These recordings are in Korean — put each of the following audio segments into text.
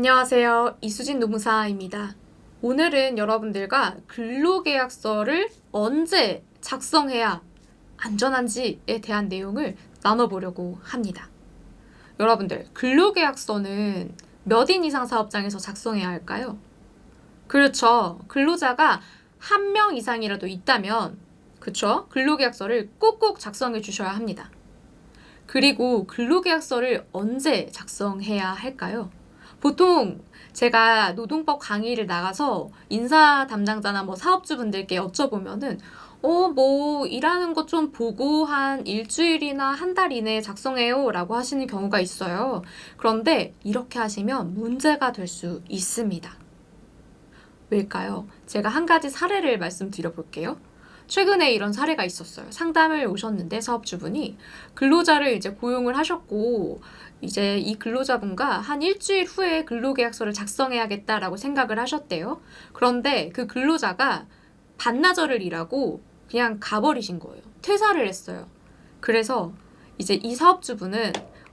안녕하세요. 이수진 노무사입니다. 오늘은 여러분들과 근로계약서를 언제 작성해야 안전한지에 대한 내용을 나눠보려고 합니다. 여러분들, 근로계약서는 몇 인 이상 사업장에서 작성해야 할까요? 그렇죠. 근로자가 한 명 이상이라도 있다면, 그쵸? 근로계약서를 꼭꼭 작성해 주셔야 합니다. 그리고 근로계약서를 언제 작성해야 할까요? 보통 제가 노동법 강의를 나가서 인사 담당자나 뭐 사업주분들께 여쭤보면은 어, 뭐, 일하는 것 좀 보고 한 일주일이나 한 달 이내에 작성해요 라고 하시는 경우가 있어요. 그런데 이렇게 하시면 문제가 될 수 있습니다. 왜일까요? 제가 한 가지 사례를 말씀드려 볼게요. 최근에 이런 사례가 있었어요. 상담을 오셨는데 사업주분이 근로자를 이제 고용을 하셨고 이제 이 근로자분과 한 일주일 후에 근로계약서를 작성해야겠다라고 생각을 하셨대요. 그런데 그 근로자가 반나절을 일하고 그냥 가버리신 거예요. 퇴사를 했어요. 그래서 이제 이 사업주분은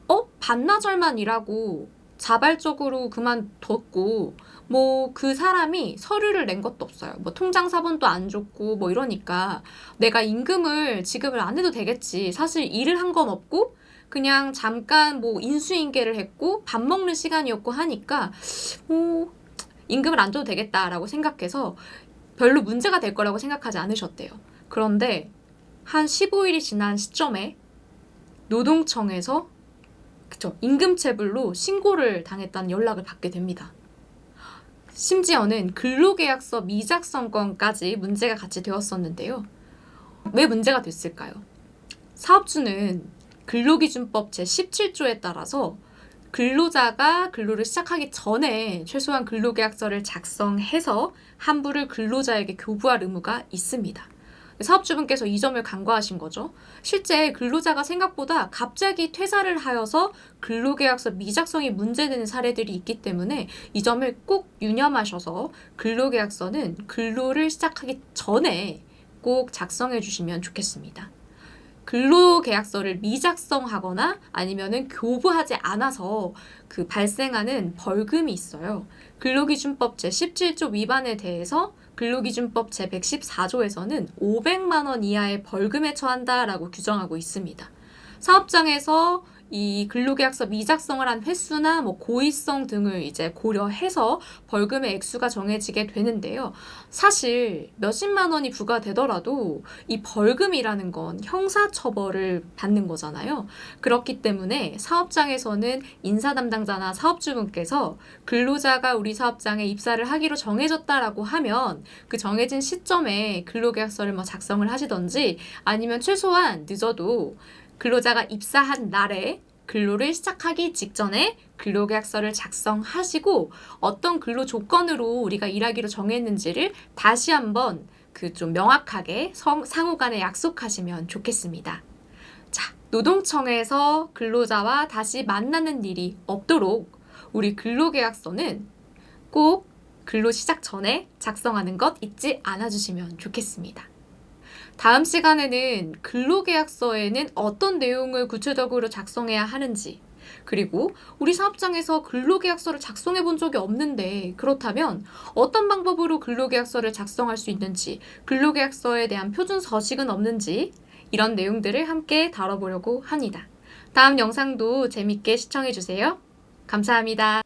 어? 반나절만 일하고 자발적으로 그만뒀고 뭐 그 사람이 서류를 낸 것도 없어요. 뭐 통장 사본도 안 줬고 뭐 이러니까 내가 임금을 지급을 안 해도 되겠지. 사실 일을 한 건 없고 그냥 잠깐 뭐 인수인계를 했고 밥 먹는 시간이었고 하니까 뭐 임금을 안 줘도 되겠다라고 생각해서 별로 문제가 될 거라고 생각하지 않으셨대요. 그런데 한 15일이 지난 시점에 노동청에서 그쵸 임금체불로 신고를 당했다는 연락을 받게 됩니다. 심지어는 근로계약서 미작성 건까지 문제가 같이 되었었는데요. 왜 문제가 됐을까요? 사업주는 근로기준법 제17조에 따라서 근로자가 근로를 시작하기 전에 최소한 근로계약서를 작성해서 환부를 근로자에게 교부할 의무가 있습니다. 사업주분께서 이 점을 간과하신 거죠. 실제 근로자가 생각보다 갑자기 퇴사를 하여서 근로계약서 미작성이 문제되는 사례들이 있기 때문에 이 점을 꼭 유념하셔서 근로계약서는 근로를 시작하기 전에 꼭 작성해 주시면 좋겠습니다. 근로계약서를 미작성하거나 아니면은 교부하지 않아서 그 발생하는 벌금이 있어요. 근로기준법 제17조 위반에 대해서 근로기준법 제114조에서는 500만 원 이하의 벌금에 처한다라고 규정하고 있습니다. 사업장에서 이 근로계약서 미작성을 한 횟수나 뭐 고의성 등을 이제 고려해서 벌금의 액수가 정해지게 되는데요. 사실 몇십만 원이 부과되더라도 이 벌금이라는 건 형사처벌을 받는 거잖아요. 그렇기 때문에 사업장에서는 인사 담당자나 사업주분께서 근로자가 우리 사업장에 입사를 하기로 정해졌다라고 하면 그 정해진 시점에 근로계약서를 뭐 작성을 하시던지 아니면 최소한 늦어도 근로자가 입사한 날에 근로를 시작하기 직전에 근로계약서를 작성하시고 어떤 근로 조건으로 우리가 일하기로 정했는지를 다시 한번 그 좀 명확하게 성, 상호 간에 약속하시면 좋겠습니다. 자, 노동청에서 근로자와 다시 만나는 일이 없도록 우리 근로계약서는 꼭 근로 시작 전에 작성하는 것 잊지 않아 주시면 좋겠습니다. 다음 시간에는 근로계약서에는 어떤 내용을 구체적으로 작성해야 하는지, 그리고 우리 사업장에서 근로계약서를 작성해 본 적이 없는데, 그렇다면 어떤 방법으로 근로계약서를 작성할 수 있는지, 근로계약서에 대한 표준 서식은 없는지, 이런 내용들을 함께 다뤄보려고 합니다. 다음 영상도 재밌게 시청해 주세요. 감사합니다.